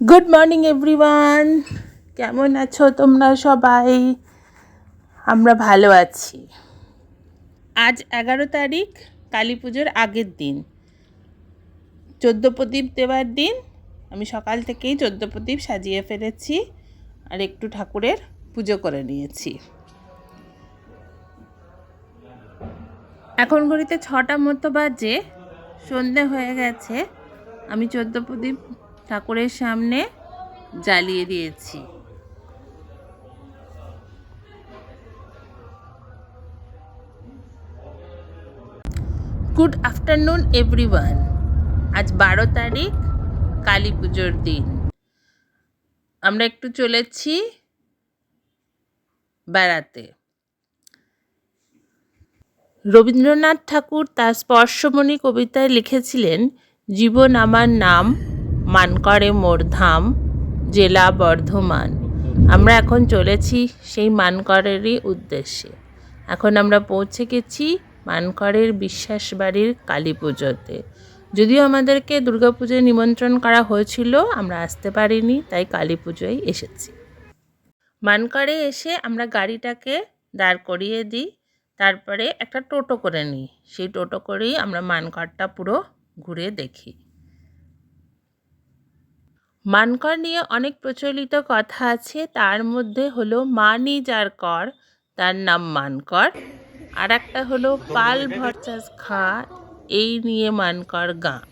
Good morning everyone কেমন আছো তোমরা সবাই? আমরা ভালো আছি। আজ এগারো তারিখ, কালী পুজোর আগের দিন। চোদ্দ প্রদীপ দেওয়ার দিন। আমি সকাল থেকেই চোদ্দ প্রদীপ সাজিয়ে ফেলেছি আর একটু ঠাকুরের পুজো করে নিয়েছি। এখন ঘড়িতে ছটা মতো বাজে। সন্ধে হয়ে গেছে। আমি চোদ্দ প্রদীপ ঠাকুরের সামনে জ্বালিয়ে দিয়েছি। গুড আফটারনুন এভরিওয়ান আজ বারো তারিখ, কালী পুজোর দিন। আমরা একটু চলেছি বেড়াতে। রবীন্দ্রনাথ ঠাকুর তার স্পর্শমণি কবিতায় লিখেছিলেন, জীবন আমার নাম মান করে মোর ধাম, জেলা বর্ধমান। আমরা এখন চলেছি সেই মানকরেরই উদ্দেশ্যে। এখন আমরা পৌঁছে গেছি মানকরের বিশ্বাস বাড়ির কালী পুজোতে। যদিও আমাদেরকে দুর্গাপুজোয় নিমন্ত্রণ করা হয়েছিল, আমরা আসতে পারিনি, তাই কালী পুজোয় এসেছি। মানকরে এসে আমরা গাড়িটাকে দাঁড় করিয়ে দিই, তারপরে একটা টোটো করে নিই। সেই টোটো করেই আমরা মানকরটা পুরো ঘুরে দেখি। মানকর নিয়ে অনেক প্রচলিত কথা আছে। তার মধ্যে হলো মানি যার কর তার নাম মানকর। আর একটা হলো পাল ভরচাস খা এই নিয়ে মানকর গাঁ।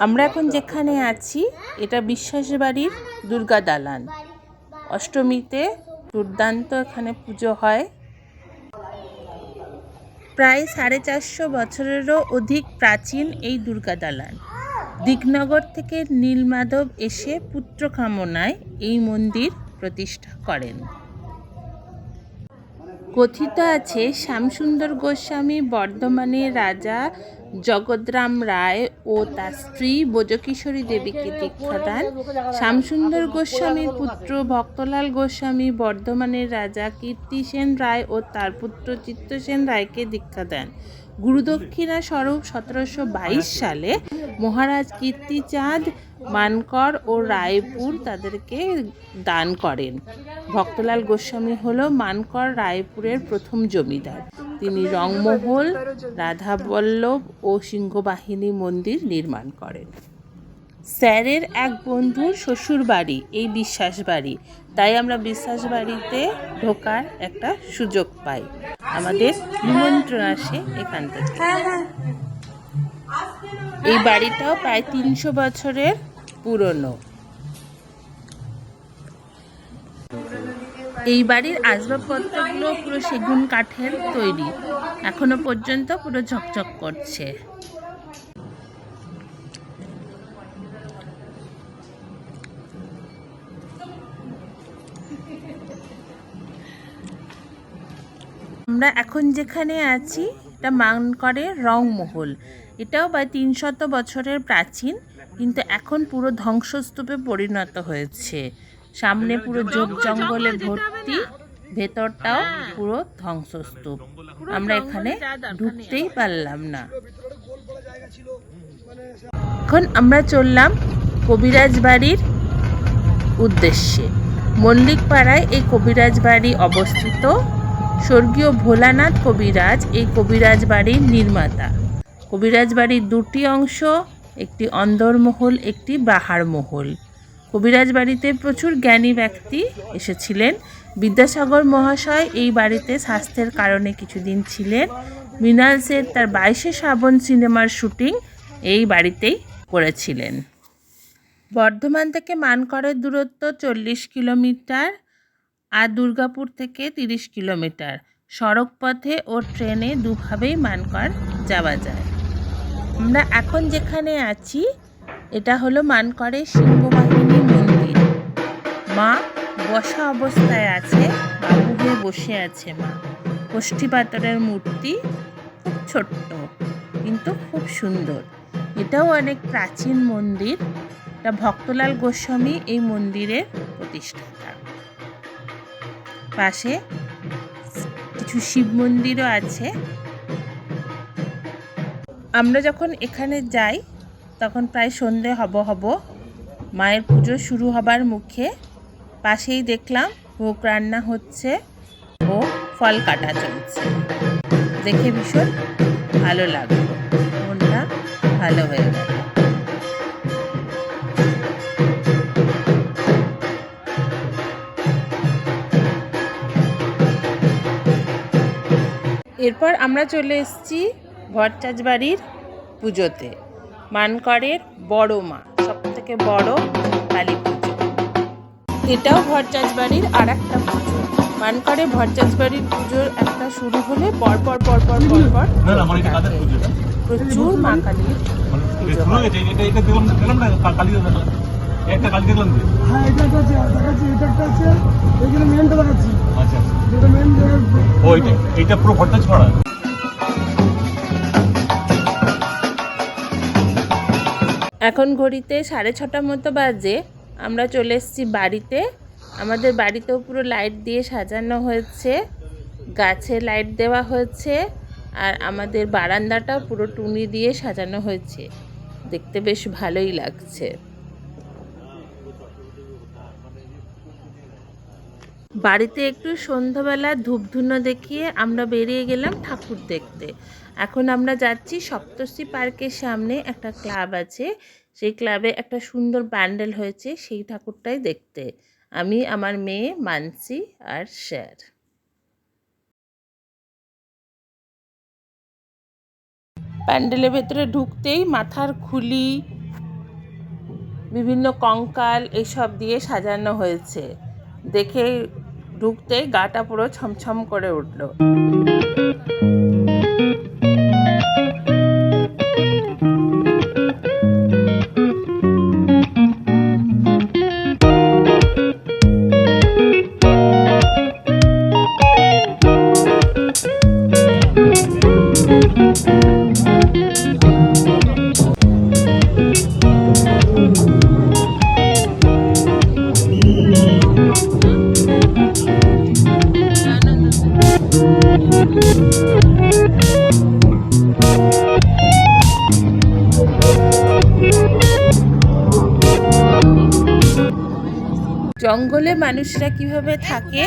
আমরা এখন যেখানে আছি, এটা বিশ্বাস বাড়ির দুর্গা দালান। অষ্টমীতে দুর্দান্ত এখানে পুজো হয়। প্রায় সাড়ে চারশো বছরেরও অধিক প্রাচীন এই দুর্গা দালান। দিকনগর থেকে নীলমাধব এসে পুত্র কামনায় এই মন্দির প্রতিষ্ঠা করেন। কথিত আছে, শ্যামসুন্দর গোস্বামী বর্ধমানের রাজা জগদ্রাম রায় ও তার স্ত্রী বোজকিশোরী দেবীকে দীক্ষা দেন শ্যামসুন্দর গোস্বামীর পুত্র ভক্তলাল গোস্বামী বর্ধমানের রাজা কীর্তিসেন রায় ও তার পুত্র চিত্তসেন রায়কে দীক্ষা দেন গুরুদক্ষিণা স্বরূপ সতেরোশো বাইশ সালে মহারাজ কীর্তিচাঁদ মানকর ও রায়পুর তাদেরকে দান করেন। ভক্তলাল গোস্বামী হল মানকর রায়পুরের প্রথম জমিদার। তিনি রংমহল, রাধাবল্লভ ও সিংহবাহিনী মন্দির নির্মাণ করেন। স্যারের এক বন্ধুর শ্বশুর বাড়ি, এই বিশ্বাস বাড়ি। তাই আমরা বিশ্বাস বাড়িতে ঢোকার একটা সুযোগ পাই। আমাদের নিমন্ত্রণ আসে এখান থেকে। এই বাড়িটাও প্রায় তিনশো বছরের পুরনো। এই বাড়ির আসবাবপত্রগুলো পুরো সেগুন কাঠের তৈরি। এখনও পর্যন্ত পুরো ঝকঝক করছে। আমরা এখন যেখানে আছি, এটা মানকরের রংমহল। এটাও প্রায় তিনশত বছরের প্রাচীন। কিন্তু এখন পুরো ধ্বংসস্তূপে পরিণত হয়েছে। সামনে পুরো যোগ জঙ্গলে ভর্তি ভেতরটাও পুরো ধ্বংসস্তূপ। আমরা এখানে ঢুকতেই পারলাম না। এখন আমরা চললাম কবিরাজ বাড়ির উদ্দেশ্যে। মল্লিক পাড়ায় এই কবিরাজ বাড়ি অবস্থিত। স্বর্গীয় ভোলানাথ কবিরাজ এই কবিরাজ বাড়ির নির্মাতা। কবিরাজ বাড়ির দুটি অংশ একটি অন্দরমহল, একটি বাহারমহল। কবিরাজ বাড়িতে প্রচুর জ্ঞানী ব্যক্তি এসেছিলেন। বিদ্যাসাগর মহাশয় এই বাড়িতে স্বাস্থ্যের কারণে কিছুদিন ছিলেন। মৃণাল সেন তার বাইশে শ্রাবণ সিনেমার শুটিং এই বাড়িতেই করেছিলেন। বর্ধমান থেকে মানকরের দূরত্ব চল্লিশ কিলোমিটার আর দুর্গাপুর থেকে তিরিশ কিলোমিটার। সড়ক পথে ও ট্রেনে দুভাবেই মানকর যাওয়া যায়। আমরা এখন যেখানে আছি, এটা হলো মানকরের সিংহবাহিনী মন্দির। মা বসা অবস্থায় আছে, বাবু হয়ে বসে আছে মা। পাথরের মূর্তি খুব ছোট্ট, কিন্তু খুব সুন্দর। এটাও অনেক প্রাচীন মন্দির। এটা ভক্তলাল গোস্বামী এই মন্দিরের প্রতিষ্ঠাতা। পাশে কিছু শিব মন্দিরও আছে। আমরা যখন এখানে যাই, তখন প্রায় সন্ধে হব হব। মায়ের পুজো শুরু হবার মুখে পাশেই দেখলাম ভোগ রান্না হচ্ছে ও ফল কাটা চলছে। দেখে ভীষণ ভালো লাগল। মনটা ভালো হয়ে গেল। এরপর আমরা চলে এসেছি ভট্টাচ বাড়ির পুজোতে। মানকরের বড় মা সব থেকে বড় কালী পুজো। এটাও ভট্টাচ বাড়ির আর একটা পুজো। মানকরে ভট্টাচ বাড়ির পুজোর একটা শুরু হলে পরপর পরপর পরপর প্রচুর মা কালীর এটা হয়ে। একটা দেখলাম হ্যাঁ আছে দেখাচ্ছি একটা আছে। এখানে মেনটা দেখাচ্ছি। আচ্ছা যেটা মেন এটা এটা পুরো ভট্টাচ পাড়া এখন ঘড়িতে সাড়ে ছটার মতো বাজে, আমরা চলে এসেছি বাড়িতে। আমাদের বাড়িতেও পুরো লাইট দিয়ে সাজানো হয়েছে, গাছে লাইট দেওয়া হয়েছে, আর আমাদের বারান্দাটাও পুরো টুনি দিয়ে সাজানো হয়েছে। দেখতে বেশ ভালোই লাগছে। বাড়িতে একটু সন্ধ্যাবেলা ধূপধুনো দেখিয়ে আমরা বেরিয়ে গেলাম ঠাকুর দেখতে। এখন আমরা যাচ্ছি সপ্তর্ষি পার্কের সামনে একটা ক্লাব আছে। সেই ক্লাবে একটা সুন্দর প্যান্ডেল হয়েছে, সেই ঠাকুরটাই দেখতে। আমি, আমার মেয়ে, মানসি আর স্যার। প্যান্ডেলের ভেতরে ঢুকতেই মাথার খুলি, বিভিন্ন কঙ্কাল এইসব দিয়ে সাজানো হয়েছে। দেখে ঢুকতেই গাটা পুরো ছমছম করে উঠল। জঙ্গলে মানুষরা কীভাবে থাকে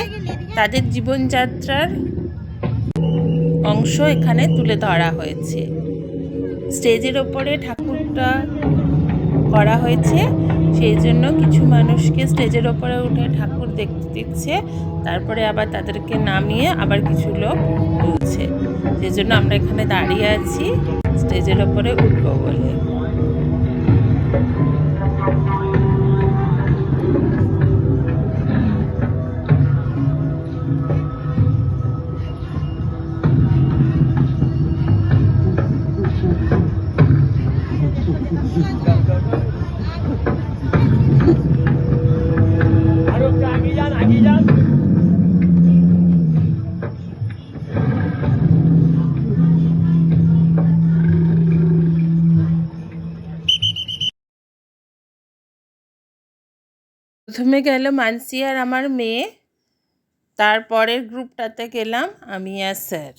তাদের জীবনযাত্রার অংশ এখানে তুলে ধরা হয়েছে। স্টেজের ওপরে ঠাকুরটা করা হয়েছে। সেই জন্য কিছু মানুষকে স্টেজের ওপরে উঠে ঠাকুর দেখতে দিচ্ছে তারপরে আবার তাদেরকে নামিয়ে আবার কিছু লোক তুলছে। সেই জন্য আমরা এখানে দাঁড়িয়ে আছি, স্টেজের ওপরে উঠবো বলে। প্রথমে গেল মানসি আর আমার মেয়ে। তারপরের গ্রুপটাতে গেলাম আমি আর স্যার।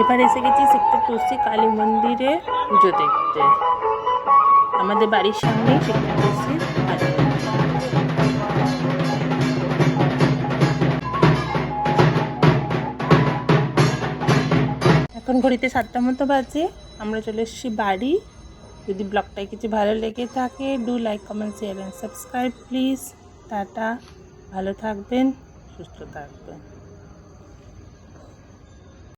এবার এসে গেছি সেক্টর টুসি কালী মন্দিরে পুজো দেখতে। আমাদের বাড়ির টুসির কালী এখন ঘড়িতে সাতটা মতো বাজে, আমরা চলে এসেছি বাড়ি। যদি ব্লগটায় কিছু ভালো লেগে থাকে do like comment share and subscribe please tata, ভালো থাকবেন, সুস্থ থাকবেন।